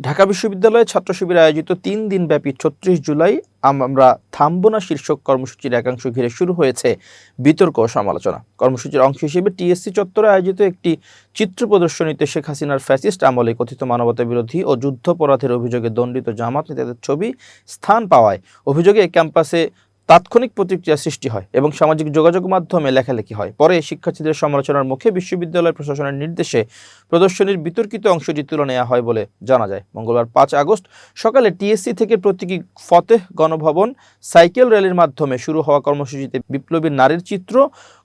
ঢাকা বিশ্ববিদ্যালয়ে ছাত্র শিবির আয়োজিত তিন দিনব্যাপী ছত্রিশ জুলাই আমরা থামবো না শীর্ষক কর্মসূচির একাংশ ঘিরে শুরু হয়েছে বিতর্ক ও সমালোচনা। কর্মসূচির অংশ হিসেবে টিএসসি চত্বরে আয়োজিত একটি চিত্র প্রদর্শনীতে শেখ হাসিনার ফ্যাসিস্ট আমলে কথিত মানবতা বিরোধী ও যুদ্ধপরাধের অভিযোগে দণ্ডিত জামাত নেতাদের ছবি স্থান পাওয়ায়। অভিযোগে ক্যাম্পাসে তাৎক্ষণিক প্রতিক্রিয়া সৃষ্টি হয় এবং সামাজিক যোগাযোগ মাধ্যমে লেখালেখি হয়। পরে শিক্ষার্থীদের সমালোচনার মুখে বিশ্ববিদ্যালয় প্রশাসনের নির্দেশে প্রদর্শনীর বিতর্কিত অংশটি তুলে নেওয়া হয় বলে জানা যায়। মঙ্গলবার পাঁচ আগস্ট সকালে টিএসসি থেকে প্রতীকী ফতেহ গণভবন সাইকেল র্যালির মাধ্যমে শুরু হওয়া কর্মসূচিতে বিপ্লবী নারীর চিত্র,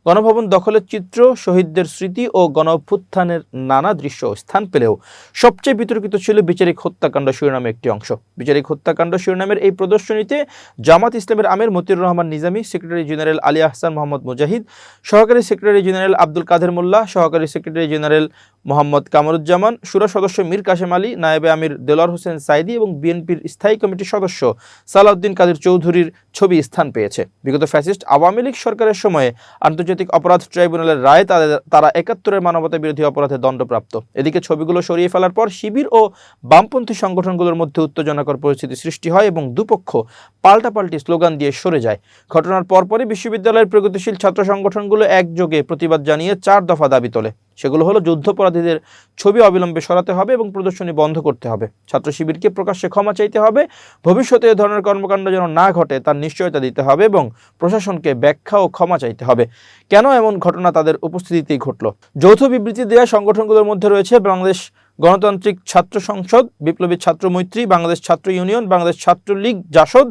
গণভবন দখলের চিত্র, শহীদদের স্মৃতি ও গণ অভ্যুত্থানের নানা দৃশ্য স্থান পেলেও সবচেয়ে বিতর্কিত ছিল বিচারিক হত্যাকাণ্ড শিরোনামে একটি অংশ। বিচারিক হত্যাকাণ্ড শিরোনামের এই প্রদর্শনীতে জামাত ইসলামের আমির মতিউর রহমান নিজামী সেক্রেটারি জেনারেল আলী আহসান মোহাম্মদ মুজাহিদ সহকারী সেক্রেটারি জেনারেল আব্দুল কাদের মোল্লা সহকারী সেক্রেটারি জেনারেল মোহাম্মদ কামরুজ্জামান সুরা সদস্য মীর কাশেম আলী নায়েবে আমির দেলোয়ার হোসেন সাইদি এবং বিএনপির স্থায়ী কমিটির সদস্য সালাউদ্দিন কাদের চৌধুরীর ছবি স্থান পেয়েছে বিগত ফ্যাসিস্ট আওয়ামী লীগ সরকারের সময়ে আন্তর্জাতিক অপরাধ ট্রাইব্যুনালের রায় তাদের তারা একাত্তরের মানবতা বিরোধী অপরাধে দণ্ডপ্রাপ্ত এদিকে ছবিগুলো সরিয়ে ফেলার পর শিবির ও বামপন্থী সংগঠনগুলোর মধ্যে উত্তেজনাকর পরিস্থিতি সৃষ্টি হয় এবং দুপক্ষ পাল্টাপাল্টি স্লোগান দিয়ে সরে যায়। ঘটনার পরপরই বিশ্ববিদ্যালয়ের প্রগতিশীল ছাত্র সংগঠনগুলো একযোগে প্রতিবাদ জানিয়ে চার দফা দাবি তোলে। সেগুলো হলো যুদ্ধপরাধীদের ছবি অবিলম্বে সরাতে হবে এবং প্রদর্শনী বন্ধ করতে হবে। ছাত্র শিবিরকে প্রকাশ্যে ক্ষমা চাইতে হবে, ভবিষ্যতে এ ধরনের কর্মকাণ্ড যেন না ঘটে তার নিশ্চয়তা দিতে হবে এবং প্রশাসনকে ব্যাখ্যা ও ক্ষমা চাইতে হবে। কেন এমন ঘটনা তাদের উপস্থিতিতেই ঘটল? যৌথ বিবৃতি দেওয়া সংগঠনগুলোর মধ্যে রয়েছে বাংলাদেশ গণতান্ত্রিক ছাত্র সংসদ, বিপ্লবী ছাত্র মৈত্রী, বাংলাদেশ ছাত্র ইউনিয়ন, বাংলাদেশ ছাত্রলীগ, জাসদ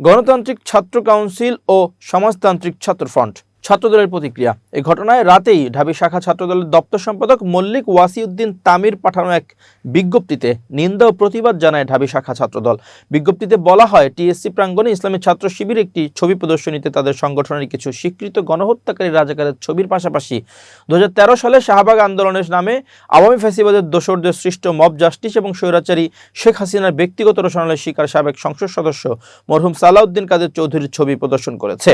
গণতান্ত্রিক ছাত্র কাউন্সিল ও সমাজতান্ত্রিক ছাত্র ফ্রন্ট। ছাত্রদলের প্রতিক্রিয়া। এই ঘটনায় রাতেই ঢাবি শাখা ছাত্রদলের দপ্তর সম্পাদক মল্লিক ওয়াসিউদ্দিন তামির পাঠানো এক বিজ্ঞপ্তিতে নিন্দা ও প্রতিবাদ জানায় ঢাবি শাখা ছাত্রদল। বিজ্ঞপ্তিতে বলা হয়, টিএসসি প্রাঙ্গণে ইসলামী ছাত্র শিবির একটি ছবি প্রদর্শনীতে তাদের সংগঠনের কিছু স্বীকৃত গণহত্যাকারী রাজাকারের ছবির পাশাপাশি দু হাজার তেরো সালে শাহবাগ আন্দোলনের নামে আওয়ামী ফ্যাসিবাদের দোসরদের সৃষ্ট মব জাস্টিস এবং স্বৈরাচারী শেখ হাসিনার ব্যক্তিগত রোষণালের শিকার সাবেক সংসদ সদস্য মরহুম সালাউদ্দিন কাদের চৌধুরীর ছবি প্রদর্শন করেছে।